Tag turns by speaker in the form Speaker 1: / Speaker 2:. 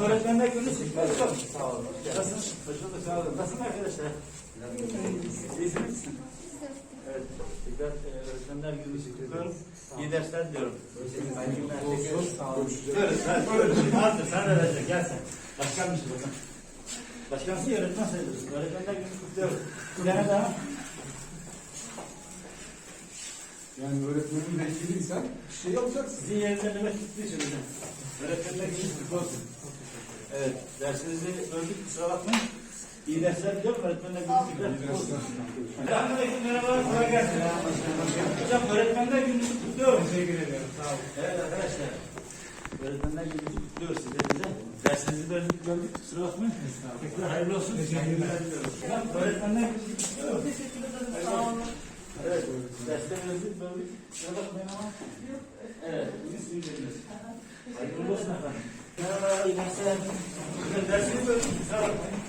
Speaker 1: Öğretmenler günü olsun. Sağ olun. Nasılsınız? Sağ olun. Nasılsın arkadaşlar? İyisiniz. Evet. Tekrar öğretmenler günü kutluyorum. İyi dersler diliyorum. Günler. Sağ olun. Hazır. Sen de verecek. Gel sen. Başkan mısın bakalım? Başkansın ya öğretmen sayılırsın. Öğretmenler günü kutluyorum. Bir tane daha.
Speaker 2: Yani öğretmenin vekiliysen şey yapacaksın.
Speaker 1: Sizin yerinizde tuttuğu için hocam. Öğretmenler günü kutlu olsun. Evet. Dersinizi böldük. Kusura bakmayın. İyi dersler diliyorum. Öğretmenler olsun. Selamünaleyküm. Merhabalar. Kolay gelsin. Hocam öğretmenler günü kutluyorum. Teşekkür ediyorum. Sağ olun. Evet arkadaşlar. Öğretmenler günü kutluyoruz sizlerinize. Dersinizi böldük. böldük. Kusura bakmayın. Tekrar hayırlı olsun. Teşekkürler diliyorum. Hocam öğretmenler günü kutluyorum. Teşekkür ederim. Sağ olun. Evet. Dersleri böldük. Böldük. Kusura bakmayın ama. Evet. Bugün suyu veriyoruz. Hayırlı olsun efendim. İyi dersler. Dersini bakmayın.